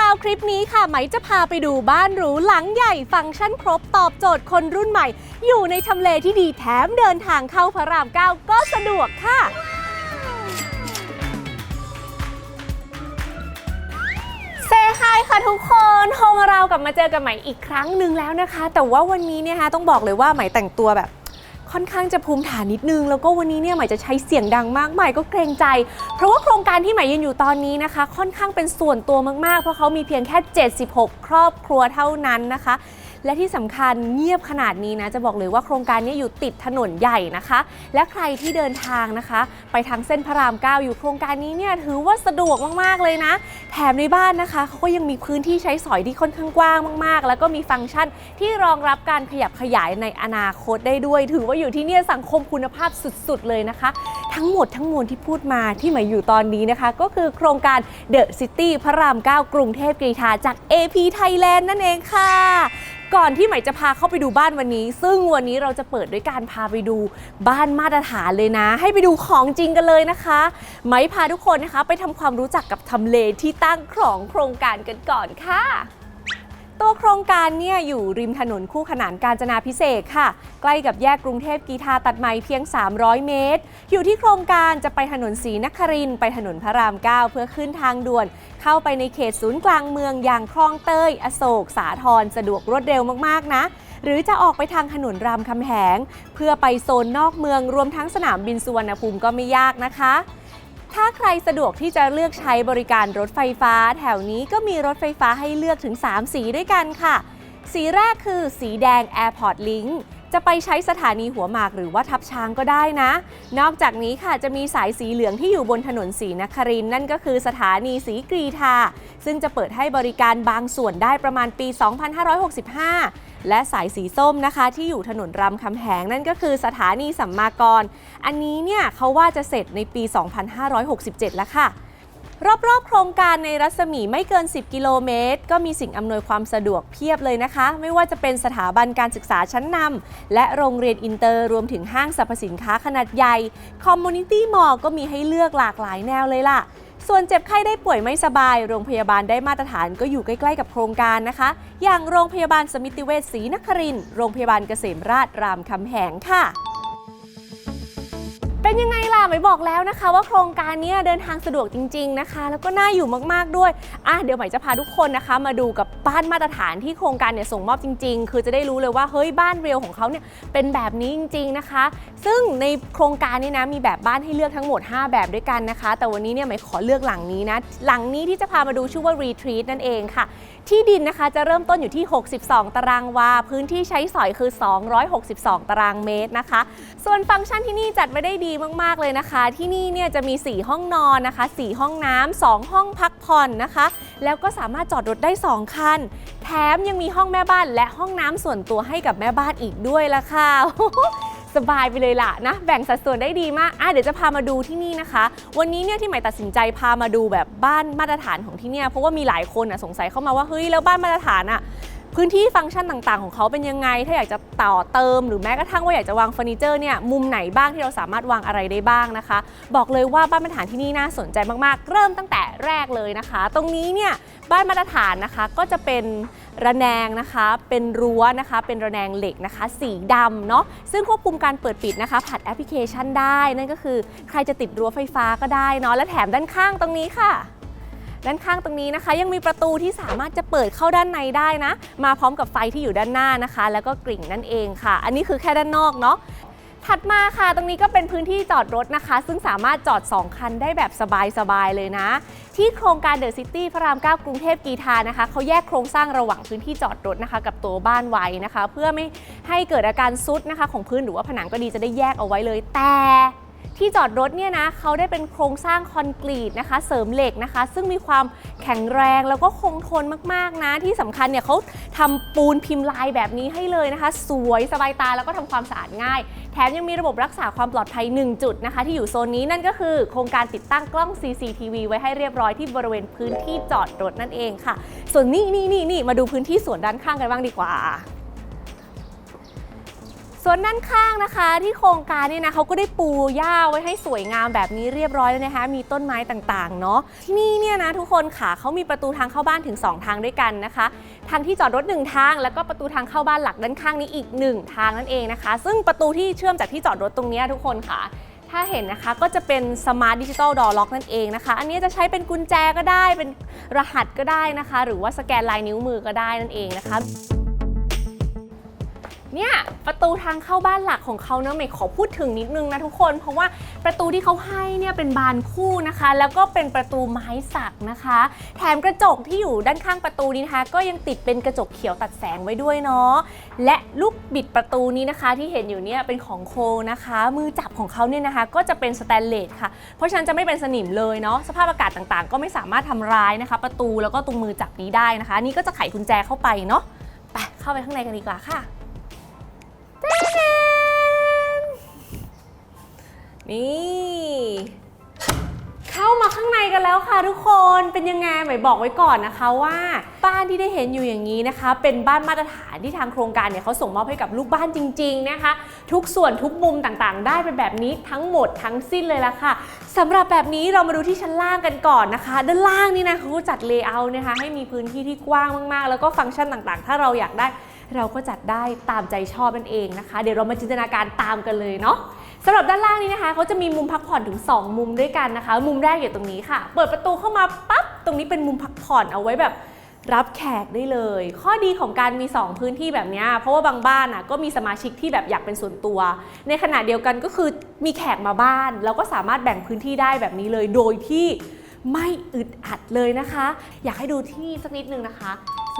ราวคลิปนี้ค่ะไหมจะพาไปดูบ้านหรูหลังใหญ่ฟังก์ชันครบตอบโจทย์คนรุ่นใหม่ อยู่ในทำเลที่ดีแถมเดินทางเข้าพระราม9ก็สะดวกค่ะเซฮายค่ะทุกคนโฮมเรากลับมาเจอกันใหม่อีกครั้งหนึ่งแล้วนะคะ แต่ว่าวันนี้เนี่ยฮะต้องบอกเลยว่าไหมแต่งตัวแบบ ค่อนข้างจะภูมิฐานนิดนึง แล้วก็วันนี้เนี่ยใหม่จะใช้เสียงดังมากใหม่ก็เกรงใจ เพราะว่าโครงการที่ใหม่ยืนอยู่ตอนนี้นะคะ ค่อนข้างเป็นส่วนตัวมากๆ เพราะเขามีเพียงแค่ 76 ครอบครัวเท่านั้นนะคะ และที่สำคัญเงียบขนาดนี้นะจะบอกเลยว่าโครงการนี้อยู่ติดถนนใหญ่นะคะ และใครที่เดินทางนะคะ ไปทางเส้นพระราม 9 อยู่โครงการนี้เนี่ยถือว่าสะดวกมากๆเลยนะ แถมในบ้านนะคะเขาก็ยังมีพื้นที่ใช้สอยที่ค่อนข้างกว้างมาก ๆ แล้วก็มีฟังก์ชันที่รองรับการขยับขยายในอนาคตได้ด้วย ถือว่าอยู่ที่เนี่ยสังคมคุณภาพสุด ๆ เลยนะคะ ทั้งหมดทั้งมวลที่พูดมาที่มาอยู่ตอนนี้นะคะ ก็คือโครงการ The City พระราม 9 กรุงเทพกรีฑาจาก AP Thailand นั่นเองค่ะ ก่อนที่ใหม่จะพาเข้าไปดูบ้านวันนี้ ซึ่งวันนี้เราจะเปิดด้วยการพาไปดูบ้านมาตรฐานเลยนะ ให้ไปดูของจริงกันเลยนะคะไหมพาทุกคนนะคะ ไปทำความรู้จักกับทำเลที่ตั้งของโครงการกันก่อนค่ะ ตัวโครงการเนี่ยอยู่ริมถนนคู่ขนานกาญจนาพิเศษค่ะ ใกล้กับแยกกรุงเทพกีทาตัดใหม่เพียง 300 เมตร อยู่ที่โครงการจะไปถนนศรีนครินไปถนนพระราม 9 เพื่อขึ้นทางด่วน เข้าไปในเขตศูนย์กลางเมืองอย่างคลองเตย อโศก สาทรสะดวกรวดเร็วมากๆนะ หรือจะออกไปทางถนนรามคำแหง เพื่อไปโซนนอกเมืองรวมทั้งสนามบินสุวรรณภูมิก็ไม่ยากนะคะ ถ้าใครสะดวกที่จะเลือกใช้บริการรถไฟฟ้า แถวนี้ก็มีรถไฟฟ้าให้เลือกถึง 3 สีด้วยกันค่ะ สีแรกคือสีแดง Airport Link จะไปใช้สถานีหัวหมากหรือว่าทับช้างก็ได้นะ นอกจากนี้ค่ะจะมีสายสีเหลืองที่อยู่บนถนนสีนครินนั่นก็คือสถานีสีกรีธาซึ่งจะเปิดให้บริการบางส่วนได้ประมาณปี 2565 และสายสีส้มนะคะ ที่อยู่ถนนรามคำแหงนั่นก็คือสถานีสัมมากร อันนี้เนี่ยเขาว่าจะเสร็จในปี 2567 แล้วค่ะ รอบๆ โครงการในรัศมีไม่เกิน 10 กิโลเมตร ก็มีสิ่งอำนวยความสะดวกเพียบเลยนะคะ ไม่ว่าจะเป็นสถาบันการศึกษาชั้นนำและโรงเรียนอินเตอร์รวมถึงห้างสรรพสินค้าขนาดใหญ่คอมมูนิตี้มอลล์ก็มีให้เลือกหลากหลายแนวเลยล่ะ ส่วนเจ็บไข้ได้ป่วยไม่สบาย โรงพยาบาลได้มาตรฐานก็อยู่ใกล้ๆกับโครงการนะคะ อย่างโรงพยาบาลสมิติเวชศรีนครินโรงพยาบาลเกษมราชรามคำแหงค่ะ เป็นยังไงล่ะไม่บอกแล้วนะคะ ว่าโครงการนี้เดินทางสะดวกจริง ๆนะคะ แล้วก็น่าอยู่มากๆด้วยอะเดี๋ยวใหม่จะพาทุกคนนะคะ มาดูกับบ้านมาตรฐานที่โครงการเนี่ยส่งมอบจริง ๆ คือจะได้รู้เลยว่าเฮ้ยบ้านเรียวของเขาเนี่ยเป็นแบบนี้จริง ๆนะคะ ซึ่งในโครงการนี้นะมีแบบบ้านให้เลือกทั้งหมด 5 แบบด้วยกันนะคะ แต่วันนี้เนี่ยใหม่ขอเลือกหลังนี้นะหลังนี้ที่จะพามาดูชื่อว่า Retreat นั่นเองค่ะที่ดินนะคะจะเริ่มต้นอยู่ที่ 62 ตารางวา พื้นที่ใช้สอยคือ 262 ตารางเมตรนะคะ ส่วนฟังก์ชันที่นี่จัดไว้ได้ดีมาก ๆ เลยนะคะ ที่นี่เนี่ยจะมี 4 ห้องนอนนะคะ 4 ห้องน้ำ2ห้องพักผ่อนนะคะ แล้วก็สามารถจอดรถได้ 2 คัน แถมยังมีห้องแม่บ้านและห้องน้ำส่วนตัวให้กับแม่บ้านอีกด้วยละค่ะ สบายไปเลยล่ะนะ แบ่งสัดส่วนได้ดีมากอะเดี๋ยวจะพามาดูที่นี่นะคะ วันนี้เนี่ยที่ใหม่ตัดสินใจพามาดูแบบบ้านมาตรฐานของที่เนี่ยเพราะว่ามีหลายคนอะสงสัยเข้ามาว่าเฮ้ยแล้วบ้านมาตรฐานอะ พื้นที่ฟังก์ชันต่างๆ ของเขาเป็นยังไง ถ้าอยากจะต่อเติม หรือแม้กระทั่งว่าอยากจะวางเฟอร์นิเจอร์เนี่ยมุมไหนบ้างที่เราสามารถวางอะไรได้บ้างนะคะ บอกเลยว่าบ้านมาตรฐานที่นี่น่าสนใจมากๆ เริ่มตั้งแต่แรกเลยนะคะ ตรงนี้เนี่ยบ้านมาตรฐานนะคะก็จะเป็นระแนงนะคะ เป็นรั้วนะคะ เป็นระแนงเหล็กนะคะ สีดำเนาะ ซึ่งควบคุมการเปิดปิดนะคะ ผ่านแอปพลิเคชันได้ นั่นก็คือใครจะติดรั้วไฟฟ้าก็ได้เนาะ และแถมด้านข้างตรงนี้ค่ะ ด้านข้างตรงนี้นะคะ ยังมีประตูที่สามารถจะเปิดเข้าด้านในได้นะ มาพร้อมกับไฟที่อยู่ด้านหน้านะคะ แล้วก็กริ่งนั่นเองค่ะ อันนี้คือแค่ด้านนอกเนาะถัดมาค่ะ ตรงนี้ก็เป็นพื้นที่จอดรถนะคะ ซึ่งสามารถจอด 2 คันได้แบบสบาย ๆ เลยนะ ที่โครงการเดอะซิตี้พระราม 9 กรุงเทพกีทานะคะ เขาแยกโครงสร้างระหว่างพื้นที่จอดรถนะคะ กับตัวบ้านไว้นะคะ เพื่อไม่ให้เกิดอาการซุดนะคะ ของพื้นหรือว่าผนังก็ดีจะได้แยกเอาไว้เลยแต่ ที่จอดรถเนี่ยนะเขาได้เป็นโครงสร้างคอนกรีตนะคะ เสริมเหล็กนะคะ ซึ่งมีความแข็งแรงแล้วก็คงทนมากๆนะ ที่สำคัญเนี่ยเขาทำปูนพิมพ์ลายแบบนี้ให้เลยนะคะ สวยสบายตาแล้วก็ทำความสะอาดง่าย แถมยังมีระบบรักษาความปลอดภัย 1 จุดนะคะ ที่อยู่โซนนี้นั่นก็คือ โครงการติดตั้งกล้อง CCTV ไว้ให้เรียบร้อยที่บริเวณพื้นที่จอดรถนั่นเองค่ะ ส่วนนี่นี่นี่นี่มาดูพื้นที่สวนด้านข้างกันบ้างดีกว่า ส่วนด้านข้างนะคะ ที่โครงการเนี่ยนะเขาก็ได้ปูหญ้าไว้ให้สวยงามแบบนี้เรียบร้อยแล้วนะคะ มีต้นไม้ต่างๆเนาะที่นี่เนี่ยนะทุกคนค่ะเขามีประตูทางเข้าบ้านถึง 2 ทางด้วยกันนะคะ ทางที่จอดรถ 1 ทาง แล้วก็ประตูทางเข้าบ้านหลักด้านข้างนี้อีก 1 ทางนั่นเองนะคะ ซึ่งประตูที่เชื่อมจากที่จอดรถตรงนี้ทุกคนค่ะถ้าเห็นนะคะก็จะเป็นสมาร์ทดิจิ t a ลดอล็อกนั่นเองนะคะ อันนี้จะใช้เป็นกุญแจก็ได้เป็นรหัสก็ได้นะคะ หรือว่าสแกนลายนิ้วมือก็ได้นั่นเองนะคะ เนี่ยประตูทางเข้าบ้านหลักของเขาเนะเมย์ขอพูดถึงนิดนึงนะทุกคน เพราะว่าประตูที่เขาให้เนี่ยเป็นบานคู่นะคะ แล้วก็เป็นประตูไม้สักนะคะ แถมกระจกที่อยู่ด้านข้างประตูนี้นะคะ ก็ยังติดเป็นกระจกเขียวตัดแสงไว้ด้วยเนาะและลูกบิดประตูนี้นะคะที่เห็นอยู่เนี่ยเป็นของโคนะคะ มือจับของเขาเนี่ยนะคะ ก็จะเป็นสแตนเลสค่ะ เพราะฉะนั้นจะไม่เป็นสนิมเลยเนาะสภาพอากาศต่างๆ ก็ไม่สามารถทำร้ายนะคะ ประตูแล้วก็ตรงมือจับนี้ได้นะคะนนี่ก็จะไขกุญแจเข้าไปเนาะไปเข้าไปข้างในกันดีกว่าค่ะ นี่ เข้ามาข้างในกันแล้วค่ะทุกคนเป็นยังไงหมายบอกไว้ก่อนนะคะว่า บ้านที่ได้เห็นอยู่อย่างนี้นะคะ เป็นบ้านมาตรฐานที่ทางโครงการเนี่ยเขาส่งมอบให้กับลูกบ้านจริง ๆนะคะ ทุกส่วนทุกมุมต่างๆ ได้เป็นแบบนี้ทั้งหมดทั้งสิ้นเลยละค่ะสำหรับแบบนี้เรามาดูที่ชั้นล่างกันก่อนนะคะ ด้านล่างนี่นะเขาจัดเลเยอร์นะคะ ให้มีพื้นที่ที่กว้างมากๆ แล้วก็ฟังก์ชันต่างๆ ถ้าเราอยากได้ เราก็จัดได้ตามใจชอบนั่นเองนะคะ เดี๋ยวเรามาจินตนาการตามกันเลยเนาะสำหรับด้านล่างนี้นะคะเขาจะมีมุมพักผ่อนถึง 2 มุมด้วยกันนะคะ มุมแรกอยู่ตรงนี้ค่ะ เปิดประตูเข้ามาปั๊บตรงนี้เป็นมุมพักผ่อนเอาไว้แบบรับแขกได้เลย ข้อดีของการมี 2 พื้นที่แบบนี้ เพราะว่าบางบ้านอะก็มีสมาชิกที่แบบอยากเป็นส่วนตัว ในขณะเดียวกันก็คือมีแขกมาบ้านแล้วก็สามารถแบ่งพื้นที่ได้แบบนี้เลย โดยที่ไม่อึดอัดเลยนะคะ อยากให้ดูที่นี่สักนิดนึงนะคะ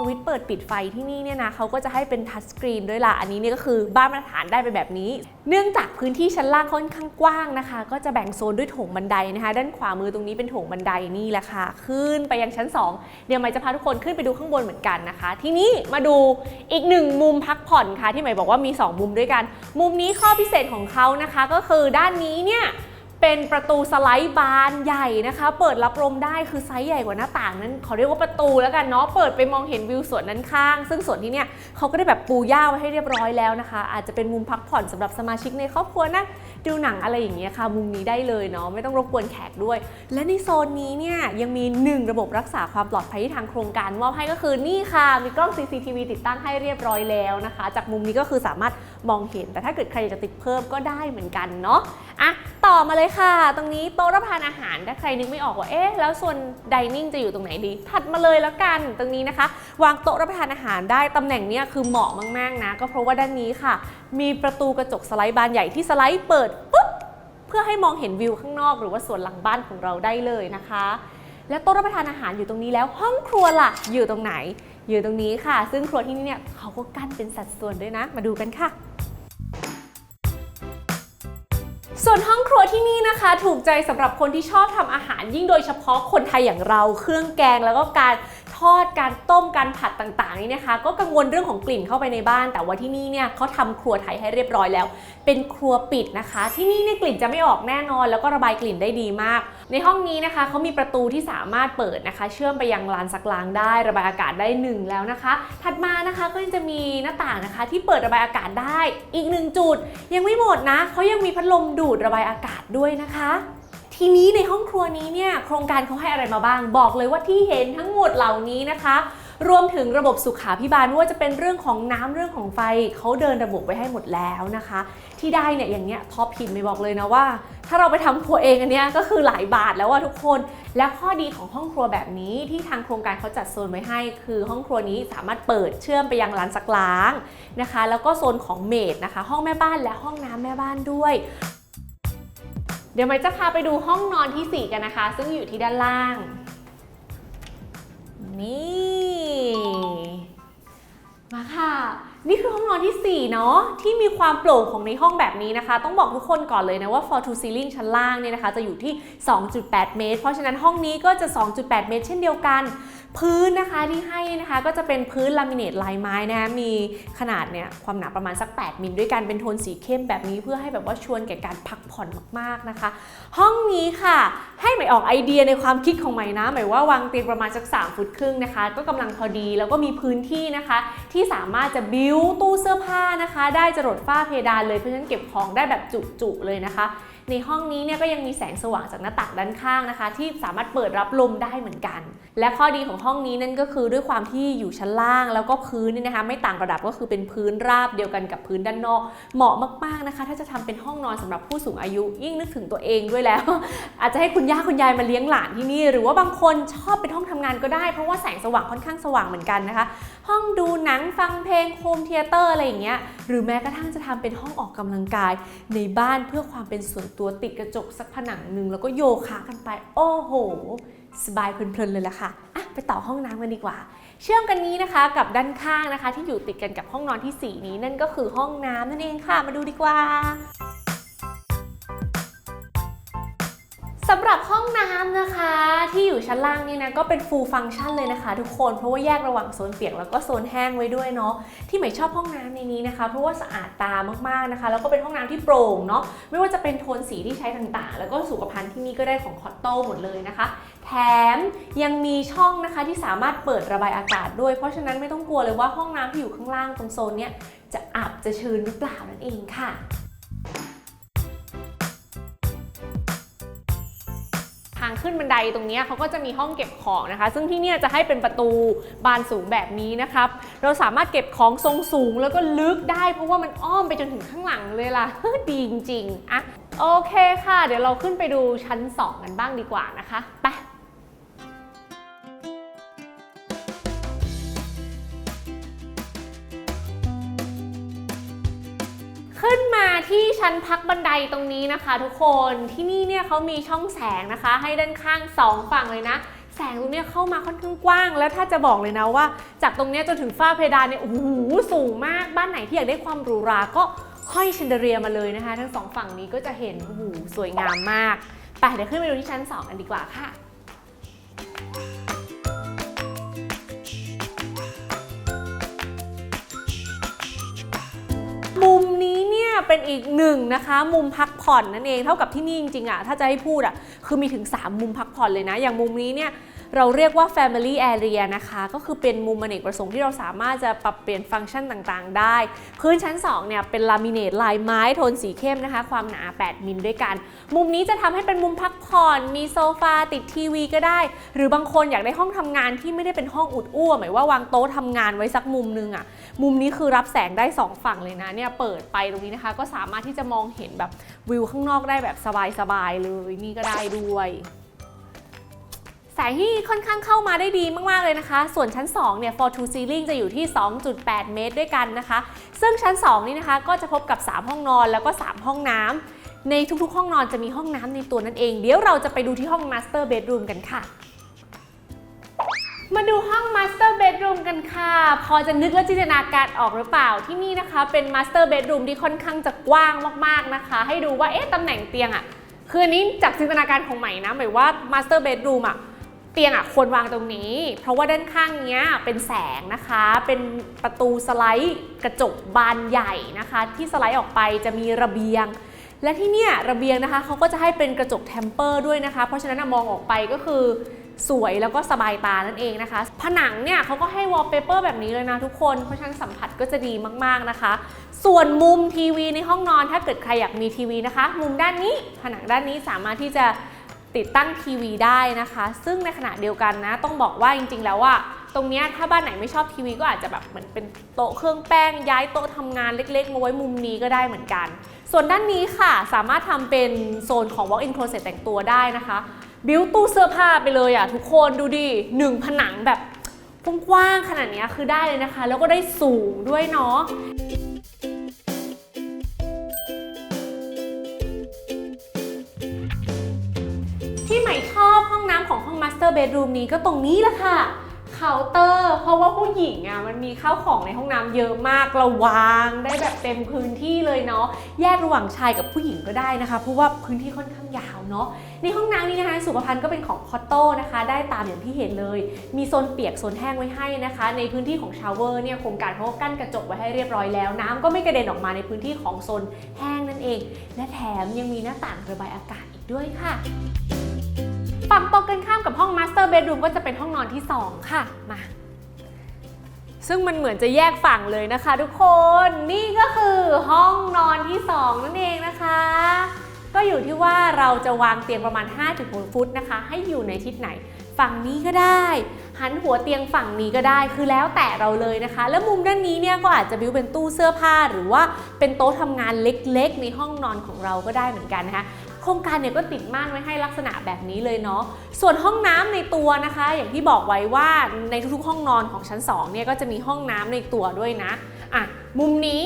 วิตช์เปิดปิดไฟที่นี่เนี่ยนะเขาก็จะให้เป็นทัชสกรีนด้วยล่ะ อันนี้เนี่ยก็คือบ้านมาตรฐานได้ไปแบบนี้ เนื่องจากพื้นที่ชั้นล่างค่อนข้างกว้างนะคะ ก็จะแบ่งโซนด้วยโถงบันไดนะคะ ด้านขวามือตรงนี้เป็นโถงบันไดนี่แหละค่ะ ขึ้นไปยังชั้น 2 เดี๋ยวใหม่จะพาทุกคนขึ้นไปดูข้างบนเหมือนกันนะคะ ทีนี้มาดูอีกหนึ่งมุมพักผ่อนค่ะที่ใหม่บอกว่ามี 2 มุมด้วยกัน มุมนี้ข้อพิเศษของเขานะคะ ก็คือด้านนี้เนี่ย เป็นประตูสไลด์บานใหญ่นะคะ เปิดรับลมได้คือไซส์ใหญ่กว่าหน้าต่างนั้นเขาเรียกว่าประตูแล้วกันเนาะเปิดไปมองเห็นวิวสวนด้านข้าง ซึ่งสวนที่เนี่ยเขาก็ได้แบบปูหญ้าไว้ให้เรียบร้อยแล้วนะคะ อาจจะเป็นมุมพักผ่อนสำหรับสมาชิกในครอบครัวนะดูหนังอะไรอย่างเงี้ยค่ะ มุมนี้ได้เลยเนาะไม่ต้องรบกวนแขกด้วย และในโซนนี้เนี่ยยังมีหนึ่งระบบรักษาความปลอดภัยที่ทางโครงการมอบให้ก็คือนี่ค่ะมีกล้อง CCTV ติดตั้งให้เรียบร้อยแล้วนะคะ จากมุมนี้ก็คือสามารถ มองเห็น แต่ถ้าเกิดใครอยากจะติดเพิ่มก็ได้เหมือนกันเนาะอะต่อมาเลยค่ะ ตรงนี้โต๊ะรับประทานอาหารถ้าใครนึกไม่ออกว่าเอ๊ะแล้วส่วนดิเนิ่งจะอยู่ตรงไหนดี ถัดมาเลยแล้วกันตรงนี้นะคะ วางโต๊ะรับประทานอาหารได้ตำแหน่งเนี้ยคือเหมาะมากๆนะ ก็เพราะว่าด้านนี้ค่ะ มีประตูกระจกสไลด์บานใหญ่ที่สไลด์เปิดปุ๊บเพื่อให้มองเห็นวิวข้างนอกหรือว่าสวนหลังบ้านของเราได้เลยนะคะและโต๊ะรับประทานอาหารอยู่ตรงนี้แล้วห้องครัวล่ะอยู่ตรงไหน อยู่ตรงนี้ค่ะ ซึ่งครัวที่นี่เนี่ยเขาก็กั้นเป็นสัดส่วนด้วยนะ มาดูกันค่ะ ส่วนห้องครัวที่นี่นะคะ ถูกใจสำหรับคนที่ชอบทำอาหารยิ่งโดยเฉพาะคนไทยอย่างเรา เครื่องแกงแล้วก็การ อดการต้มการผัดต่างๆนี่นะคะ ก็กังวลเรื่องของกลิ่นเข้าไปในบ้าน แต่ว่าที่นี่เนี่ยเขาทำครัวไทยให้เรียบร้อยแล้ว เป็นครัวปิดนะคะ ที่นี่เนี่ยกลิ่นจะไม่ออกแน่นอน แล้วก็ระบายกลิ่นได้ดีมาก ในห้องนี้นะคะเขามีประตูที่สามารถเปิดนะคะ เชื่อมไปยังลานซักล้างได้ ระบายอากาศได้หนึ่งแล้วนะคะ ถัดมานะคะก็จะมีหน้าต่างนะคะ ที่เปิดระบายอากาศได้อีกหนึ่งจุด ยังไม่หมดนะเขายังมีพัดลมดูดระบายอากาศด้วยนะคะ ทีนี้ในห้องครัวนี้เนี่ยโครงการเขาให้อะไรมาบ้าง บอกเลยว่าที่เห็นทั้งหมดเหล่านี้นะคะ รวมถึงระบบสุขาพิบาลว่าจะเป็นเรื่องของน้ำเรื่องของไฟเขาเดินระบบไว้ให้หมดแล้วนะคะ ที่ได้เนี่ยอย่างเงี้ยท็อปพินไม่บอกเลยนะว่า ถ้าเราไปทำครัวเองอันเนี้ยก็คือหลายบาทแล้วว่าทุกคน และข้อดีของห้องครัวแบบนี้ที่ทางโครงการเขาจัดโซนไว้ให้ คือห้องครัวนี้สามารถเปิดเชื่อมไปยังร้านซักล้างนะคะ แล้วก็โซนของเมดนะคะ ห้องแม่บ้านและห้องน้ำแม่บ้านด้วย เดี๋ยวไมค์จะพาไปดูห้องนอนที่ 4 กันนะคะ ซึ่งอยู่ที่ด้านล่าง นี่มาค่ะนี่คือห้องนอนที่ 4 เนาะที่มีความโปร่งของในห้องแบบนี้นะคะ ต้องบอกทุกคนก่อนเลยนะว่า for to ceiling ชั้นล่างเนี่ยนะคะ จะอยู่ที่ 2.8 เมตร เพราะฉะนั้นห้องนี้ก็จะ 2.8 เมตร เช่นเดียวกัน พื้นนะคะที่ให้นะคะก็จะเป็นพื้นลามิเนตลายไม้นะคะมีขนาดเนี่ยความหนาประมาณสัก 8 มิลด้วยกันเป็นโทนสีเข้มแบบนี้เพื่อให้แบบว่าชวนแก่การพักผ่อนมากๆนะคะ ห้องนี้ค่ะให้ใหม่ออกไอเดียในความคิดของใหม่นะหมายว่าวางเตียงประมาณสัก 3 ฟุตครึ่งนะคะ ก็กำลังพอดีแล้วก็มีพื้นที่นะคะ ที่สามารถจะบิ้วตู้เสื้อสื้อผ้านะคะ ได้จรดฝ้าเพดานเลยเพราะฉะนั้นเก็บของได้แบบจุๆเลยนะคะ ในห้องนี้เนี่ยก็ยังมีแสงสว่างจากหน้าต่างด้านข้างนะคะ ที่สามารถเปิดรับลมได้เหมือนกัน และข้อดีของห้องนี้นั่นก็คือด้วยความที่อยู่ชั้นล่าง แล้วก็พื้นเนี่ยนะคะ ไม่ต่างระดับก็คือเป็นพื้นราบเดียวกันกับพื้นด้านนอก เหมาะมากๆนะคะ ถ้าจะทำเป็นห้องนอนสำหรับผู้สูงอายุ ยิ่งนึกถึงตัวเองด้วยแล้ว อาจจะให้คุณย่าคุณยายมาเลี้ยงหลานที่นี่ หรือว่าบางคนชอบเป็นห้องทำงานก็ได้เพราะว่าแสงสว่างค่อนข้างสว่างเหมือนกันนะคะ ห้องดูหนังฟังเพลงโฮมเทเตอร์อะไรอย่างเงี้ยหรือแม้กระทั่งจะทำเป็นห้องออกกำลังกายในบ้านเพื่อความเป็นส่วนตัวติดกระจกสักผนังหนึ่งแล้วก็โยคะกันไป โอ้โห สบายเพลินๆเลยละค่ะอะ ไปต่อห้องน้ำกันดีกว่า เชื่อมกันนี้นะคะกับด้านข้างนะคะ ที่อยู่ติดกันกับห้องนอนที่ 4 นี้นั่นก็คือห้องน้ำนั่นเองค่ะ มาดูดีกว่า สำหรับห้องน้ำนะคะ ที่อยู่ชั้นล่างนี่นะก็เป็น full function เลยนะคะทุกคนเพราะว่าแยกระหว่างโซนเปียกแล้วก็โซนแห้งไว้ด้วยเนาะที่หม่ชอบห้องน้ำในนี้นะคะ เพราะว่าสะอาดตามากๆนะคะ แล้วก็เป็นห้องน้ำที่โปร่งเนาะไม่ว่าจะเป็นโทนสีที่ใช้ต่างๆ แล้วก็สุขภัณฑ์ที่นี่ก็ได้ของคอตโต้หมดเลยนะคะ แถมยังมีช่องนะคะที่สามารถเปิดระบายอากาศด้วย เพราะฉะนั้นไม่ต้องกลัวเลยว่าห้องน้ำที่อยู่ข้างล่างตรงโซนเนี้ยจะอับจะชื้นหรือเปล่านั่นเองค่ะางขึ้นบันไดตรงนี้เขาก็จะมีห้องเก็บของนะคะ ซึ่งที่นี่จะให้เป็นประตูบานสูงแบบนี้นะครับ เราสามารถเก็บของทรงสูงแล้วก็ลึกได้ เพราะว่ามันอ้อมไปจนถึงข้างหลังเลยล่ะ ดีจริงๆอะโอเคค่ะ เดี๋ยวเราขึ้นไปดูชั้น 2 กันบ้างดีกว่านะคะ ไป ขึ้นมาที่ชั้นพักบันไดตรงนี้นะคะ ทุกคนที่นี่เนี่ยเขามีช่องแสงนะคะ ให้ด้านข้างสองฝั่งเลยนะ แสงตรงนี้เข้ามาค่อนข้างกว้าง แล้วถ้าจะบอกเลยนะว่า จากตรงนี้จนถึงฝ้าเพดานเนี่ยโอ้โหสูงมากบ้านไหนที่อยากได้ความหรูหราก็ห้อยแชนเดเรียมาเลยนะคะ ทั้งสองฝั่งนี้ก็จะเห็นโอ้โหสวยงามมากไปเดี๋ยวขึ้นไปดูที่ชั้น 2 กันดีกว่าค่ะ เป็นอีกหนึ่งนะคะ มุมพักผ่อนนั่นเองเท่ากับที่นี่จริงๆอะถ้าจะให้พูดอะคือมีถึง 3 มุมพักผ่อนเลยนะ อย่างมุมนี้เนี่ย เราเรียกว่า Family Area นะคะ ก็คือเป็นมุมอเนกประสงค์ที่เราสามารถจะปรับเปลี่ยนฟังก์ชันต่างๆ ได้ พื้นชั้น 2 เนี่ย เป็นลามิเนตลายไม้โทนสีเข้มนะคะ ความหนา 8 มิลด้วยกัน มุมนี้จะทำให้เป็นมุมพักผ่อน มีโซฟาติดทีวีก็ได้ หรือบางคนอยากได้ห้องทำงานที่ไม่ได้เป็นห้องอุดอู้หมายว่าวางโต๊ะทำงานไว้สักมุมนึงอะมุมนี้คือรับแสงได้ 2 ฝั่งเลยนะ เนี่ยเปิดไปตรงนี้นะคะ ก็สามารถที่จะมองเห็นแบบวิวข้างนอกได้แบบสบายๆเลยนี่ก็ได้ด้วย งที่ค่อนข้างเข้ามาได้ดีมากๆเลยนะคะ ส่วนชั้น 2 เนี่ย for two ceiling จะอยู่ที่ 2.8 เมตรด้วยกันนะคะ ซึ่งชั้น 2 นี่นะคะก็จะพบกับ 3 ห้องนอนแล้วก็ 3 ห้องน้ำในทุกๆ ห้องนอนจะมีห้องน้ำในตัวนั่นเอง เดี๋ยวเราจะไปดูที่ห้อง master bedroom กันค่ะมาดูห้อง Master Bedroom กันค่ะ พอจะนึกและจินตนาการออกหรือเปล่าที่นี่นะคะ เป็น Master Bedroom ที่ค่อนข้างจะกว้างมากๆนะคะ ให้ดูว่าเอ๊ะตำแหน่งเตียงอะ่ะ คืออันนี้จากจินตนาการของใหม่นะหมายว่า Master Bedroom อะ เตียงอะควรวางตรงนี้ เพราะว่าด้านข้างเนี้ยเป็นแสงนะคะ เป็นประตูสไลด์กระจกบานใหญ่นะคะ ที่สไลด์ออกไปจะมีระเบียง และที่เนี่ยระเบียงนะคะเขาก็จะให้เป็นกระจกเทมเปอร์ด้วยนะคะ เพราะฉะนั้นมองออกไปก็คือสวยแล้วก็สบายตานั่นเองนะคะ ผนังเนี่ยเขาก็ให้วอลเปเปอร์แบบนี้เลยนะทุกคน เพราะฉะนั้นสัมผัสก็จะดีมากๆนะคะ ส่วนมุมทีวีในห้องนอนถ้าเกิดใครอยากมีทีวีนะคะ มุมด้านนี้ผนังด้านนี้สามารถที่จะ ติดตั้งทีวีได้นะคะ ซึ่งในขณะเดียวกันนะ ต้องบอกว่าจริงๆ แล้วว่าตรงนี้ถ้าบ้านไหนไม่ชอบทีวีก็อาจจะแบบเหมือนเป็นโต๊ะเครื่องแป้ง ย้ายโต๊ะทำงานเล็กๆมาไว้มุมนี้ก็ได้เหมือนกัน ส่วนด้านนี้ค่ะ สามารถทำเป็นโซนของ walk-in closet แต่งตัวได้นะคะบิวตู้เสื้อผ้าไปเลยอะทุกคนดูดิหนึ่งผนังแบบกว้างๆขนาดนี้คือได้เลยนะคะ แล้วก็ได้สูงด้วยเนาะ Master Bedroom นี้ก็ตรงนี้แหละค่ะเคาน์เตอร์ เพราะว่าผู้หญิงอะมันมีข้าวของในห้องน้ำเยอะมากเราวางได้แบบเต็มพื้นที่เลยเนาะแยกระหว่างชายกับผู้หญิงก็ได้นะคะ เพราะว่าพื้นที่ค่อนข้างยาวเนาะในห้องน้ำนี้นะคะสุขภัณฑ์ก็เป็นของคอตโต้นะคะ ได้ตามอย่างที่เห็นเลย มีโซนเปียกโซนแห้งไว้ให้นะคะ ในพื้นที่ของชาวเวอร์เนี่ยโครงการเขาก็กั้นกระจกไว้ให้เรียบร้อยแล้ว น้ำก็ไม่กระเด็นออกมาในพื้นที่ของโซนแห้งนั่นเอง และแถมยังมีหน้าต่างระบายอากาศอีกด้วยค่ะ ฝั่งตรงกันข้ามกับห้อง Master Bedroom ก็จะเป็นห้องนอนที่ 2 ค่ะมาซึ่งมันเหมือนจะแยกฝั่งเลยนะคะ ทุกคนนี่ก็คือห้องนอนที่ 2 นั่นเองนะคะ ก็อยู่ที่ว่าเราจะวางเตียงประมาณ 5-6 ฟุตนะคะ ให้อยู่ในทิศไหน ฝั่งนี้ก็ได้ หันหัวเตียงฝั่งนี้ก็ได้คือแล้วแต่เราเลยนะคะ แล้วมุมด้านนี้เนี่ยก็อาจจะบิวเป็นตู้เสื้อผ้า หรือว่าเป็นโต๊ะทำงานเล็กๆ ในห้องนอนของเราก็ได้เหมือนกันนะคะ โครงการเนี่ยก็ติดม่านไว้ให้ลักษณะแบบนี้เลยเนาะส่วนห้องน้ำในตัวนะคะ อย่างที่บอกไว้ว่าในทุกๆ ห้องนอนของชั้น2เนี่ยก็จะมีห้องน้ำในตัวด้วยนะอะมุมนี้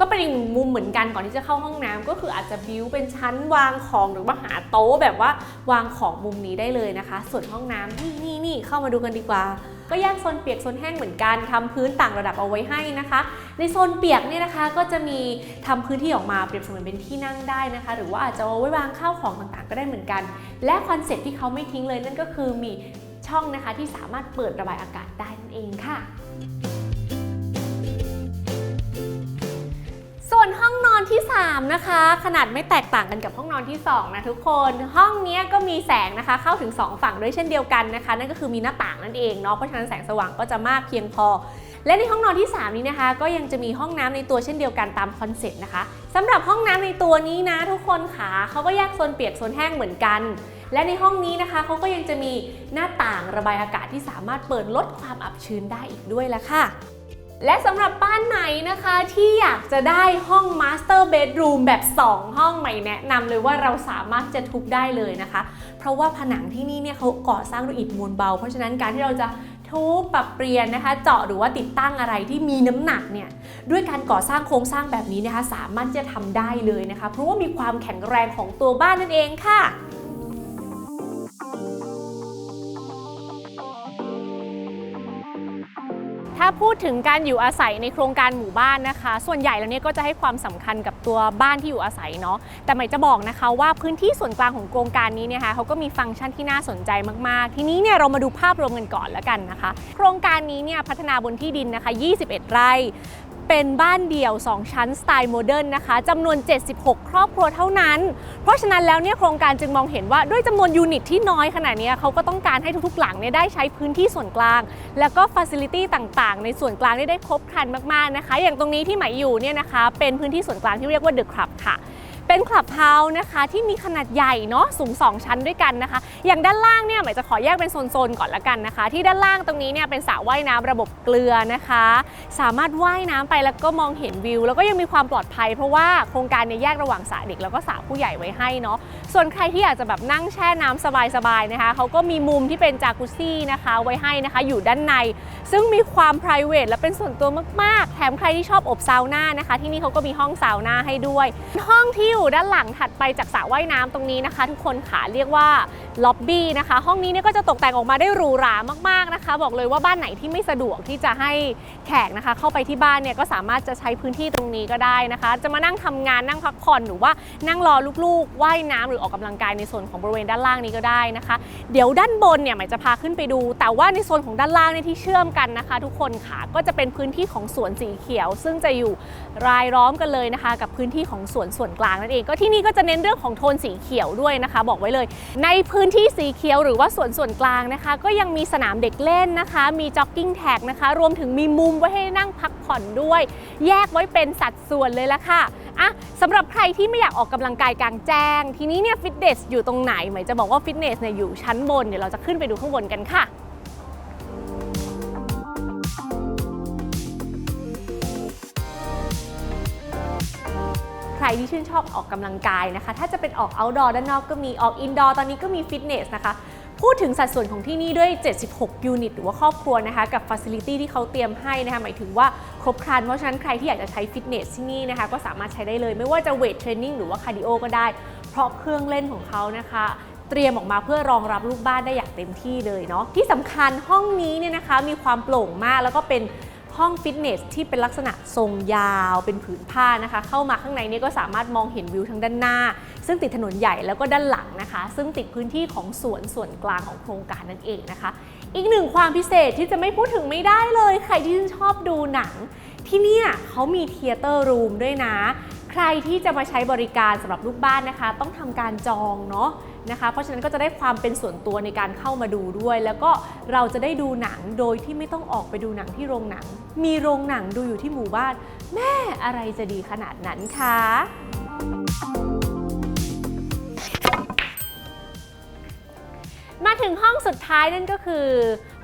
ก็เป็นอีกหนึ่งมุมเหมือนกันก่อนที่จะเข้าห้องน้ำก็คืออาจจะบิวเป็นชั้นวางของหรือว่าหาโต๊ะแบบว่าวางของมุมนี้ได้เลยนะคะ ส่วนห้องน้ำนี่นี่นี่เข้ามาดูกันดีกว่า ก็แยกโซนเปียกโซนแห้งเหมือนกันทำพื้นต่างระดับเอาไว้ให้นะคะ ในโซนเปียกเนี่ยนะคะก็จะมีทำพื้นที่ออกมาเปรียบเสมือนเป็นที่นั่งได้นะคะ หรือว่าอาจจะเอาไว้วางข้าวของต่างๆ ก็ได้เหมือนกัน และคอนเซ็ปต์ที่เขาไม่ทิ้งเลยนั่นก็คือมีช่องนะคะที่สามารถเปิดระบายอากาศได้นั่นเองค่ะ วนห้องนอนที่ 3 นะคะ ขนาดไม่แตกต่างกันกับห้องนอนที่ 2 นะทุกคน ห้องนี้ก็มีแสงนะคะ เข้าถึง 2 ฝั่งด้วยเช่นเดียวกันนะคะ นั่นก็คือมีหน้าต่างนั่นเองเนาะเพราะฉะนั้นแสงสว่างก็จะมากเพียงพอ และในห้องนอนที่ 3 นี้นะคะ ก็ยังจะมีห้องน้ำในตัวเช่นเดียวกันตามคอนเซ็ปต์นะคะสำหรับห้องน้ำในตัวนี้นะ ทุกคนค่ะเขาก็แยกโซนเปียกโซนแห้งเหมือนกันและในห้องนี้นะคะเขาก็ยังจะมีหน้าต่างระบายอากาศที่สามารถเปิดลดความอับชื้นได้อีกด้วยละค่ะ และสำหรับบ้านไหนนะคะที่อยากจะได้ห้อง Master Bedroom แบบ 2 ห้องใหม่แนะนำเลยว่าเราสามารถจะทุบได้เลยนะคะ เพราะว่าผนังที่นี่เนี่ยเขาก่อสร้างด้วยอิฐมวลเบา เพราะฉะนั้นการที่เราจะทุบปรับเปลี่ยนนะคะ เจาะหรือว่าติดตั้งอะไรที่มีน้ำหนักเนี่ยด้วยการก่อสร้างโครงสร้างแบบนี้นะคะ สามารถจะทำได้เลยนะคะ เพราะว่ามีความแข็งแรงของตัวบ้านนั่นเองค่ะ ถ้าพูดถึงการอยู่อาศัยในโครงการหมู่บ้านนะคะ ส่วนใหญ่แล้วเนี่ยก็จะให้ความสำคัญกับตัวบ้านที่อยู่อาศัยเนาะแต่หมายจะบอกนะคะว่าพื้นที่ส่วนกลางของโครงการนี้เนี่ยค่ะเขาก็มีฟังก์ชันที่น่าสนใจมากๆ ทีนี้เนี่ยเรามาดูภาพรวมกันก่อนแล้วกันนะคะ โครงการนี้เนี่ยพัฒนาบนที่ดินนะคะ 21 ไร่ เป็นบ้านเดี่ยว 2 ชั้นสไตล์โมเดิร์นนะคะจำนวน 76 ครอบครัวเท่านั้น เพราะฉะนั้นแล้วเนี่ยโครงการจึงมองเห็นว่าด้วยจำนวนยูนิตที่น้อยขนาดนี้เขาก็ต้องการให้ทุกๆ หลังเนี่ยได้ใช้พื้นที่ส่วนกลาง แล้วก็ฟ a ซิลิตี้ต่างๆ ในส่วนกลางได้ได้ครบครันมากๆนะคะ อย่างตรงนี้ที่หมายอยู่เนี่ยนะคะเป็นพื้นที่ส่วนกลางที่เรียกว่าเดอะคลับค่ะ เป็นคลับเฮาส์นะคะที่มีขนาดใหญ่เนาะสูง 2 ชั้นด้วยกันนะคะ อย่างด้านล่างเนี่ยหมายจะขอแยกเป็นโซนๆก่อนละกันนะคะ ที่ด้านล่างตรงนี้เนี่ยเป็นสระว่ายน้ำระบบเกลือนะคะ สามารถว่ายน้ำไปแล้วก็มองเห็นวิว แล้วก็ยังมีความปลอดภัย เพราะว่าโครงการเนี่ยแยกระหว่างสระเด็กแล้วก็สระผู้ใหญ่ไว้ให้เนาะส่วนใครที่อยากจะแบบนั่งแช่น้ำสบายๆนะคะเขาก็มีมุมที่เป็นจากุซซี่นะคะไว้ให้นะคะอยู่ด้านใน ซึ่งมีความ p r i v a t และเป็นส่วนตัวมากๆ แถมใครที่ชอบอบซาวน่านะคะ ที่นี่เขาก็มีห้องซาวน่าให้ด้วย ห้องที่อยู่ด้านหลังถัดไปจากสระว่ายน้ำตรงนี้นะคะ ทุกคนขาเรียกว่าล็อบบี้นะคะ ห้องนี้เนี่ยก็จะตกแต่งออกมาได้หรูหรามากๆนะคะ บอกเลยว่าบ้านไหนที่ไม่สะดวกที่จะให้แขกนะคะ เข้าไปที่บ้านเนี่ยก็สามารถจะใช้พื้นที่ตรงนี้ก็ได้นะคะ จะมานั่งทำงานนั่งพักผ่อนหรือว่านั่งรอลูกๆว่ายน้ำหรือออกกำลังกายในส่วนของบริเวณด้านล่างนี้ก็ได้นะคะ เดี๋ยวด้านบนเนี่ยหมายจะพาขึ้นไปดู แต่ว่าในโซนของด้านล่างเนี่ยที่เชื่อมกันนะคะ ทุกคนค่ะก็จะเป็นพื้นที่ของสวนสีเขียว ซึ่งจะอยู่รายล้อมกันเลยนะคะ กับพื้นที่ของสวนส่วนกลางนั่นเอง ก็ที่นี่ก็จะเน้นเรื่องของโทนสีเขียวด้วยนะคะ บอกไว้เลย ในพื้นที่สีเขียวหรือว่าส่วนส่วนกลางนะคะ ก็ยังมีสนามเด็กเล่นนะคะ มีจ็อกกิ้งแท็กนะคะ รวมถึงมีมุมไว้ให้นั่งพักผ่อนด้วย แยกไว้เป็นสัดส่วนเลยละค่ะอะสำหรับใครที่ไม่อยากออกกำลังกายกลางแจ้ง ทีนี้เนี่ยฟิตเนสอยู่ตรงไหนหมายจะบอกว่าฟิตเนสเนี่ยอยู่ชั้นบนเดี๋ยวเราจะขึ้นไปดูข้างบนกันค่ะ รที่ชื่นชอบออกกำลังกายนะคะ ถ้าจะเป็นออก outdoor ด้านนอกก็มีออก indoor ตอนนี้ก็มีฟิตเนสนะคะพูดถึงสัดส่วนของที่นี่ด้วย 76 ยูนิต หรือว่าครอบครัวนะคะ กับ facility ที่เขาเตรียมให้นะคะ หมายถึงว่าครบครัน เพราะฉะนั้นใครที่อยากจะใช้ฟิตเนสที่นี่นะคะ ก็สามารถใช้ได้เลย ไม่ว่าจะเวทเทรนนิ่งหรือว่าคาร์ดิโอก็ได้ เพราะเครื่องเล่นของเขานะคะเตรียมออกมาเพื่อรองรับลูกบ้านได้อย่างเต็มที่เลยเนาะที่สำคัญห้องนี้เนี่ยนะคะมีความโปร่งมากแล้วก็เป็น ห้องฟิตเนสที่เป็นลักษณะทรงยาวเป็นผืนผ้านะคะ เข้ามาข้างในนี่ก็สามารถมองเห็นวิวทั้งด้านหน้า ซึ่งติดถนนใหญ่แล้วก็ด้านหลังนะคะ ซึ่งติดพื้นที่ของสวนส่วนกลางของโครงการนั่นเองนะคะ อีกหนึ่งความพิเศษที่จะไม่พูดถึงไม่ได้เลย ใครที่ชอบดูหนัง ที่นี่เขามีเทเตอร์รูมด้วยนะ ใครที่จะมาใช้บริการสำหรับลูกบ้านนะคะ ต้องทำการจองเนาะ นะคะ เพราะฉะนั้นก็จะได้ความเป็นส่วนตัวในการเข้ามาดูด้วย แล้วก็เราจะได้ดูหนังโดยที่ไม่ต้องออกไปดูหนังที่โรงหนัง มีโรงหนังดูอยู่ที่หมู่บ้าน แม่อะไรจะดีขนาดนั้นคะมาถึงห้องสุดท้ายนั่นก็คือ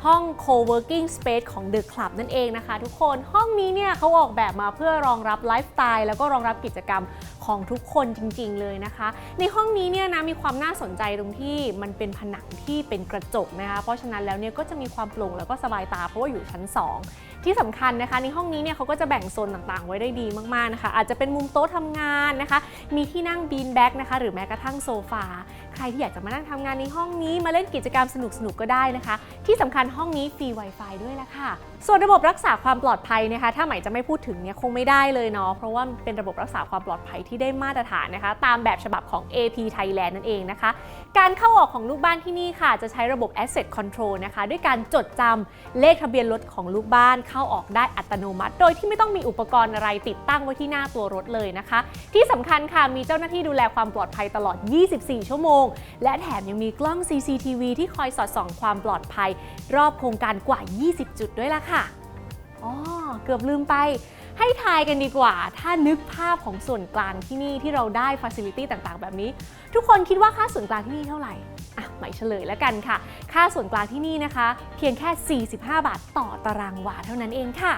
ห้อง co-working space ของ The Club นั่นเองนะคะ ทุกคนห้องนี้เนี่ยเขาออกแบบมาเพื่อรองรับไลฟ์สไตล์แล้วก็รองรับกิจกรรมของทุกคนจริงๆเลยนะคะ ในห้องนี้เนี่ยนะมีความน่าสนใจตรงที่มันเป็นผนังที่เป็นกระจกนะคะ เพราะฉะนั้นแล้วเนี่ยก็จะมีความโปร่งแล้วก็สบายตาเพราะว่าอยู่ชั้น 2 ที่สำคัญนะคะ ในห้องนี้เนี่ยเขาก็จะแบ่งโซนต่างๆ ไว้ได้ดีมากๆนะคะ อาจจะเป็นมุมโต๊ะทำงานนะคะ มีที่นั่งบีนแบ็กนะคะ หรือแม้กระทั่งโซฟาใครที่อยากจะมานั่งทำงานในห้องนี้มาเล่นกิจกรรมสนุกๆก็ได้นะคะ ที่สำคัญห้องนี้ฟรี Wi-Fi ด้วยละค่ะ ส่วนระบบรักษาความปลอดภัยนะคะ ถ้าหมายจะไม่พูดถึงเนี่ยคงไม่ได้เลยเนาะ เพราะว่าเป็นระบบรักษาความปลอดภัยที่ได้มาตรฐานนะคะ ตามแบบฉบับของ AP Thailand นั่นเองนะคะ การเข้าออกของลูกบ้านที่นี่ค่ะ จะใช้ระบบ Asset Control นะคะ ด้วยการจดจำเลขทะเบียนรถของลูกบ้านเข้าออกได้อัตโนมัติ โดยที่ไม่ต้องมีอุปกรณ์อะไรติดตั้งไว้ที่หน้าตัวรถเลยนะคะ ที่สำคัญค่ะมีเจ้าหน้าที่ดูแลความปลอดภัยตลอด 24 ชั่วโมง และแถมยังมีกล้อง CCTV ที่คอยสอดส่องความปลอดภัย รอบโครงการกว่า 20 จุดด้วยล่ะค่ะอ๋อ เกือบลืมไป ให้ทายกันดีกว่า ถ้านึกภาพของส่วนกลางที่นี่ที่เราได้ฟ a ซิลิตี้ต่างๆ แบบนี้ ทุกคนคิดว่าค่าส่วนกลางที่นี่เท่าไหร่อะหมายเฉลยแล้วกันค่ะ ค่าส่วนกลางที่นี่นะคะ เพียงแค่ 45 บาทต่อตารางวาเท่านั้นเองค่ะ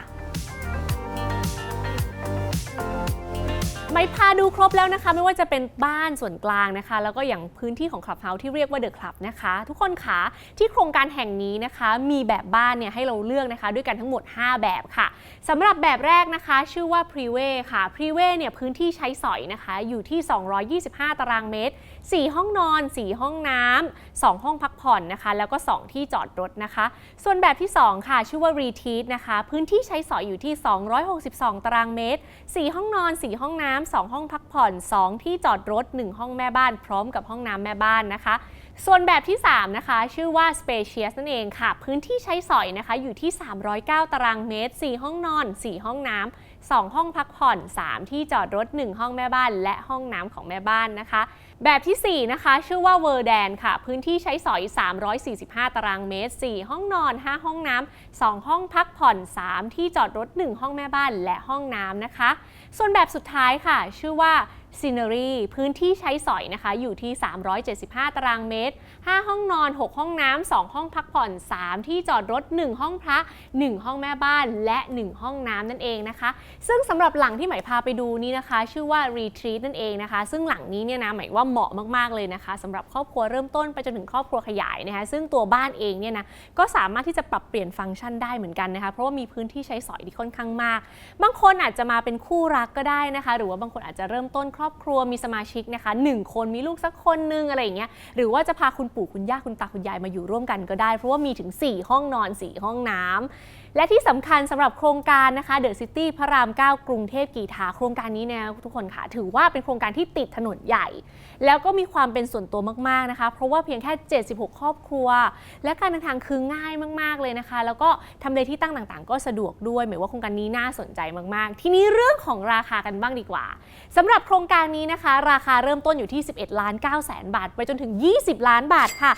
ไม่พาดูครบแล้วนะคะ ไม่ว่าจะเป็นบ้านส่วนกลางนะคะ แล้วก็อย่างพื้นที่ของคลับเฮาส์ที่เรียกว่าเดอะคลับนะคะ ทุกคนคะที่โครงการแห่งนี้นะคะ มีแบบบ้านเนี่ยให้เราเลือกนะคะ ด้วยกันทั้งหมด 5 แบบค่ะสำหรับแบบแรกนะคะ ชื่อว่าพรีเวค่ะพรีเวเนี่ยพื้นที่ใช้สอยนะคะ อยู่ที่ 225 ตารางเมตร 4 ห้องนอน 4 ห้องน้ำ2ห้องพักผ่อนนะคะ แล้วก็ 2 ที่จอดรถนะคะ ส่วนแบบที่ 2 ค่ะ ชื่อว่า Retreat นะคะ พื้นที่ใช้สอยอยู่ที่ 262 ตารางเมตร 4 ห้องนอน 4 ห้องน้ำ2ห้องพักผ่อน 2 ที่จอดรถ 1 ห้องแม่บ้าน พร้อมกับห้องน้ำแม่บ้านนะคะส่วนแบบที่ 3 นะคะ ชื่อว่า Spacious นั่นเองค่ะ พื้นที่ใช้สอยนะคะอยู่ที่ 309 ตารางเมตร 4 ห้องนอน 4 ห้องน้ำ2 ห้องพักผ่อน 3 ที่จอดรถ 1 ห้องแม่บ้าน และห้องน้ำของแม่บ้านนะคะ แบบทีสี่ 4 นะคะ ชื่อว่าเวอร์แดนค่ะ พื้นที่ใช้สอย 345 ตารางเมตร 4 ห้องนอน 5 ห้องน้ำ 2 ห้องพักผ่อน 3 ที่จอดรถ 1 ห้องแม่บ้านและห้องน้ำนะคะ ส่วนแบบสุดท้ายค่ะ ชื่อว่าซีเนอรี่พื้นที่ใช้สอยนะคะ อยู่ที่ 375 ตารางเมตร5 ห้องนอน 6 ห้องน้ำ2ห้องพักผ่อน 3 ที่จอดรถ 1 ห้องพระ 1 ห้องแม่บ้านและ 1 ห้องน้ำนั่นเองนะคะ ซึ่งสำหรับหลังที่หมายพาไปดูนี้นะคะ ชื่อว่า Retreat นั่นเองนะคะ ซึ่งหลังนี้เนี่ยนะหมายว่าเหมาะมากๆเลยนะคะสำหรับครอบครัวเริ่มต้นไปจนถึงครอบครัวขยายนะคะซึ่งตัวบ้านเองเนี่ยนะก็สามารถที่จะปรับเปลี่ยนฟังก์ชันได้เหมือนกันนะคะเพราะว่ามีพื้นที่ใช้สอยที่ค่อนข้างมาก บางคนอาจจะมาเป็นคู่รักก็ได้นะคะ หรือว่าบางคนอาจจะเริ่มต้นครอบครัวมีสมาชิกนะคะหนึ่งคนมีลูกสักคนนึงอะไรอย่างเงี้ยหรือว่าจะพาคุณปู่คุณย่าคุณตาคุณยายมาอยู่ร่วมกันก็ได้ เพราะว่ามีถึง 4 ห้องนอน 4 ห้องน้ำ และที่สำคัญสำหรับโครงการนะคะเดอะซิตี้พระราม 9 กรุงเทพกีทาโครงการนี้เนี่ยทุกคนค่ะ ถือว่าเป็นโครงการที่ติดถนนใหญ่ แล้วก็มีความเป็นส่วนตัวมาก ๆ นะคะ เพราะว่าเพียงแค่ 76 ครอบครัว และการเดินทางคือง่ายมาก ๆ เลยนะคะ แล้วก็ทำเลที่ตั้งต่างๆ ก็สะดวกด้วยหมายว่าโครงการนี้น่าสนใจมาก ๆ ทีนี้เรื่องของราคากันบ้างดีกว่าสำหรับโครงการนี้นะคะ ราคาเริ่มต้นอยู่ที่ 11 ล้าน9แสนบาท ไปจนถึง 20 ล้านบาทค่ะ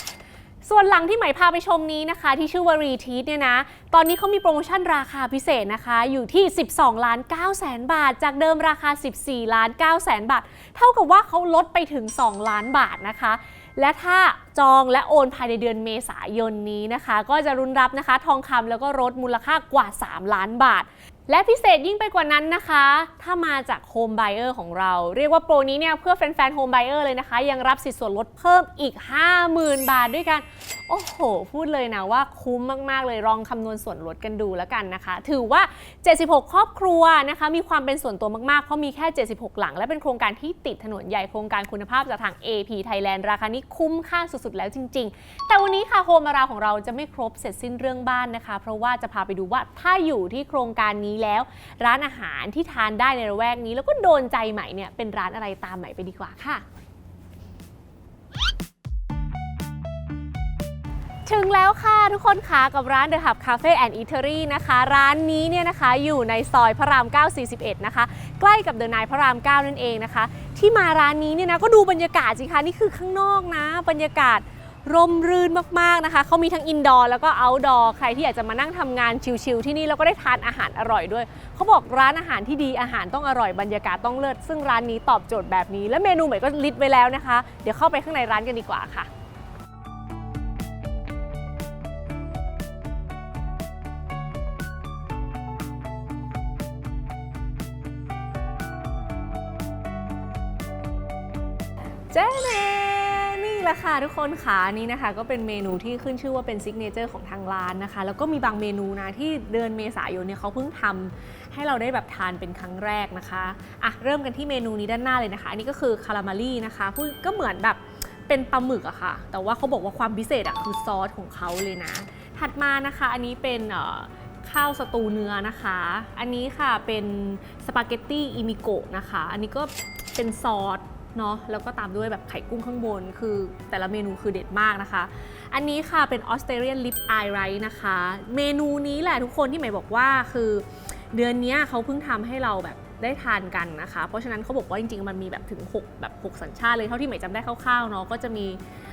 ส่วนหลังที่หมพาไปชมนี้นะคะ ที่ชื่อว่ารีทีเนี่ยนะ ตอนนี้เขามีโปรโมชั่นราคาพิเศษนะคะ อยู่ที่ 12 ล้าน9แสนบาท จากเดิมราคา 14 ล้าน9แสนบาท เท่ากับว่าเขาลดไปถึง 2 ล้านบาทนะคะ และถ้าจองและโอนภายในเดือนเมษายนนี้นะคะ ก็จะรุนรับนะคะ ทองคำแล้วก็รถมูลค่ากว่า 3 ล้านบาท และพิเศษยิ่งไปกว่านั้นนะคะ ถ้ามาจากโฮม b บเออร์ของเรา เรียกว่าโปรนี้เนี่ยเพื่อแฟนๆโฮม b บเออร์เลยนะคะ ยังรับสิทธิ์ส่วนลดเพิ่มอีก 50,000 บาทด้วยกัน โอ้โห พูดเลยนะว่าคุ้มมาก ๆ เลยลองคำนวณส่วนลดกันดูแล้วกันนะคะ ถือว่า 76 ครอบครัวนะคะ มีความเป็นส่วนตัวมาก ๆ เพราะมีแค่ 76 หลัง และเป็นโครงการที่ติดถนนใหญ่โครงการคุณภาพจากทาง AP Thailand ราคานี้คุ้มค่าสุดๆแล้วจริง ๆ แต่วันนี้ค่ะโฮมอาราของเราจะไม่ครบเสร็จสิ้นเรื่องบ้านนะคะ เพราะว่าจะพาไปดูว่าถ้าอยู่ที่โครงการนี้แล้ว ร้านอาหารที่ทานได้ในระแวกนี้ แล้วก็โดนใจใหม่เนี่ยเป็นร้านอะไรตามใหม่ไปดีกว่าค่ะถึงแล้วค่ะทุกคนค่ะกับร้าน The Hub Cafe and Eatery นะคะ ร้านนี้เนี่ยนะคะอยู่ในซอยพระราม 9 41 นะคะ ใกล้กับเดอะนายพระราม 9 นั่นเองนะคะ ที่มาร้านนี้เนี่ยนะก็ดูบรรยากาศสิคะ นี่คือข้างนอกนะ บรรยากาศ ร่มรื่นมากๆนะคะ เขามีทั้งอินดอร์แล้วก็เอาท์ดอร์ใครที่อยากจะมานั่งทำงานชิลๆที่นี่แล้วก็ได้ทานอาหารอร่อยด้วย เขาบอกร้านอาหารที่ดีอาหารต้องอร่อยบรรยากาศต้องเลิศซึ่งร้านนี้ตอบโจทย์แบบนี้ และเมนูใหม่ก็ลิสต์ไว้แล้วนะคะ เดี๋ยวเข้าไปข้างในร้านกันดีกว่าค่ะเจ๊เนนี่ ละค่ะทุกคนค่ะนี่นะคะ ก็เป็นเมนูที่ขึ้นชื่อว่าเป็นซิกเนเจอร์ของทางร้านนะคะ แล้วก็มีบางเมนูนะที่เดือนเมษายนเนี่ยเขาเพิ่งทำให้เราได้แบบทานเป็นครั้งแรกนะคะอะเริ่มกันที่เมนูนี้ด้านหน้าเลยนะคะ อันนี้ก็คือคารามารีนะคะพูดก็เหมือนแบบเป็นปลาหมึกอะค่ะ แต่ว่าเขาบอกว่าความพิเศษอะคือซอสของเขาเลยนะ ถัดมานะคะ อันนี้เป็นข้าวสตูเนื้อนะคะ อันนี้ค่ะเป็นสปาเกตตี้อิมิโกะนะคะ อันนี้ก็เป็นซอส เนาะแล้วก็ตามด้วยแบบไข่กุ้งข้างบน คือแต่ละเมนูคือเด็ดมากนะคะ อันนี้ค่ะเป็นออสเตรเลียนลิปไอไรนะคะ เมนูนี้แหละทุกคนที่หมายบอกว่าคือเดือนนี้เขาเพิ่งทำให้เราแบบ ได้ทานกันนะคะ เพราะฉะนั้นเขาบอกว่าจริงๆ มันมีแบบถึง 6 แบบ 6 สัญชาติเลยเท่าที่หมายจำได้คร่าวๆเนาะก็จะมี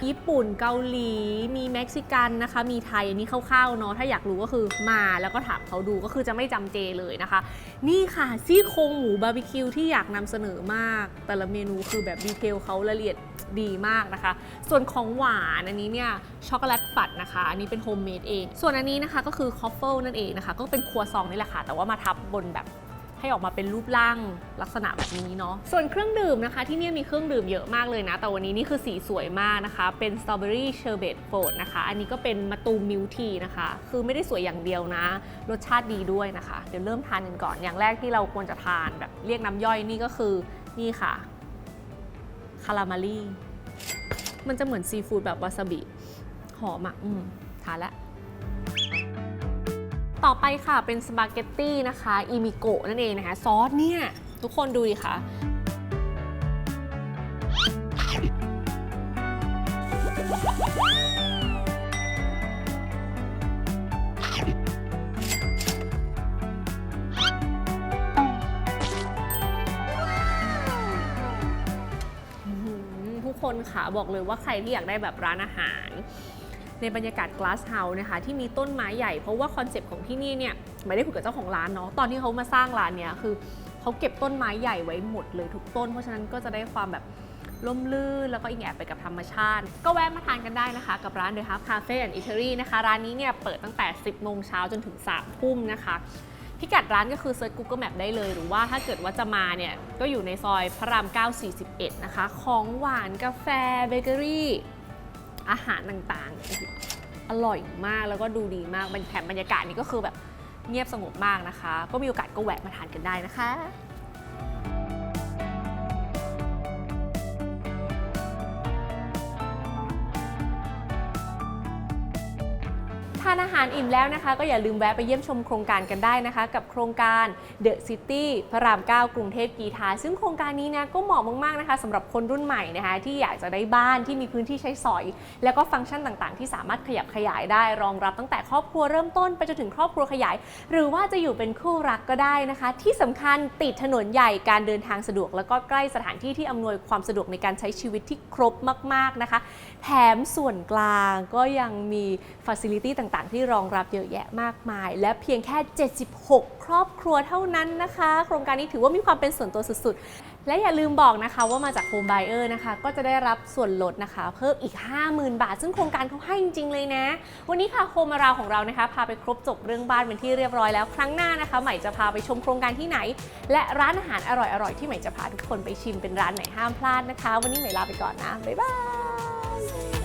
ญี่ปุ่นเกาหลี มีเม็กซิกันนะคะ มีไทยอันนี้คร่าวๆเนาะถ้าอยากรู้ก็คือมาแล้วก็ถามเขาดูก็คือจะไม่จำเจเลยนะคะ นี่ค่ะซี่โครงหมูบาร์บีคิวที่อยากนำเสนอมาก แต่ละเมนูคือแบบดีเทลเขาละเอียดดีมากนะคะ ส่วนของหวานอันนี้เนี่ยช็อกโกแลตฝัดนะคะ อันนี้เป็นโฮมเมดเอง ส่วนอันนี้นะคะก็คือคอฟเฟิลนั่นเองนะคะ ก็เป็นครัวซองนี่แหละค่ะ แต่ว่ามาทับบนแบบ ให้ออกมาเป็นรูปร่างลักษณะแบบนี้เนาะส่วนเครื่องดื่มนะคะที่เนี่ยมีเครื่องดื่มเยอะมากเลยนะ แต่วันนี้นี่คือสีสวยมากนะคะ เป็นสตรอเบอรี่เชอร์เบตโฟดนะคะ อันนี้ก็เป็นมะตูมมิลทีนะคะ คือไม่ได้สวยอย่างเดียวนะ รสชาติดีด้วยนะคะ เดี๋ยวเริ่มทานกันก่อน อย่างแรกที่เราควรจะทานแบบเรียกน้ำย่อยนี่ก็คือนี่ค่ะคารามารีมันจะเหมือนซีฟู้ดแบบวาซาบิหอมอะอืมทานแล้ว ต่อไปค่ะเป็นสปาเกตตี้นะคะอิมิโกะนั่นเองนะคะ ซอสเนี่ย ทุกคนดูดิค่ะทุกคนค่ะบอกเลยว่าใครที่อยากได้แบบร้านอาหาร ในบรรยากาศ Glass House นะคะที่มีต้นไม้ใหญ่เพราะว่าคอนเซปต์ของที่นี่เนี่ยไม่ได้คุยกับเจ้าของร้านเนาะตอนที่เขามาสร้างร้านเนี่ยคือเขาเก็บต้นไม้ใหญ่ไว้หมดเลยทุกต้น เพราะฉะนั้นก็จะได้ความแบบร่มรื่น แล้วก็อิงแอบไปกับธรรมชาติ ก็แวะมาทานกันได้นะคะ กับร้าน The Hub Cafe and Eatery นะคะ ร้านนี้เนี่ยเปิดตั้งแต่ 10 โมงเช้าจนถึง 3 ทุ่มนะคะ พิกัดร้านก็คือเซิร์ช Google Map ได้เลย หรือว่าถ้าเกิดว่าจะมาเนี่ย ก็อยู่ในซอยพระราม 9 41 นะคะ ของหวานกาแฟเบเกอรี่ อาหารต่างๆ อร่อยมากแล้วก็ดูดีมากแถมบรรยากาศนี่ก็คือแบบเงียบสงบมากนะคะ ก็มีโอกาสก็แวะมาทานกันได้นะคะานอาหารอิ่มแล้วนะคะ ก็อย่าลืมแวะไปเยี่ยมชมโครงการกันได้นะคะ กับโครงการ The City พระราม 9 กรุงเทพกีทา ซึ่งโครงการนี้นะก็เหมาะมากๆนะคะสำหรับคนรุ่นใหม่นะคะ ที่อยากจะได้บ้านที่มีพื้นที่ใช้สอย แล้วก็ฟังก์ชันต่างๆ ที่สามารถขยับขยายได้ รองรับตั้งแต่ครอบครัวเริ่มต้นไปจนถึงครอบครัวขยาย หรือว่าจะอยู่เป็นคู่รักก็ได้นะคะ ที่สำคัญติดถนนใหญ่การเดินทางสะดวก แล้วก็ใกล้สถานที่ที่อำนวยความสะดวกในการใช้ชีวิตที่ครบมาก ๆนะคะ แถมส่วนกลางก็ยังมีฟัซิลิตี้ต่างๆ ที่รองรับเยอะแยะมากมาย และเพียงแค่ 76 ครอบครัวเท่านั้นนะคะ โครงการนี้ถือว่ามีความเป็นส่วนตัวสุดๆ และอย่าลืมบอกนะคะว่ามาจาก Home Buyer นะคะ ก็จะได้รับส่วนลดนะคะ เพิ่มอีก 50,000 บาท ซึ่งโครงการเขาให้จริงๆเลยนะ วันนี้ค่ะโฮมาราวของเรานะคะ พาไปครบจบเรื่องบ้านเป็นที่เรียบร้อยแล้ว ครั้งหน้านะคะ ใหม่จะพาไปชมโครงการที่ไหน และร้านอาหารอร่อยๆที่ใหม่จะพาทุกคนไปชิมเป็นร้านไหนห้ามพลาดนะคะ วันนี้ใหม่ลาไปก่อนนะบ๊ายบาย Music.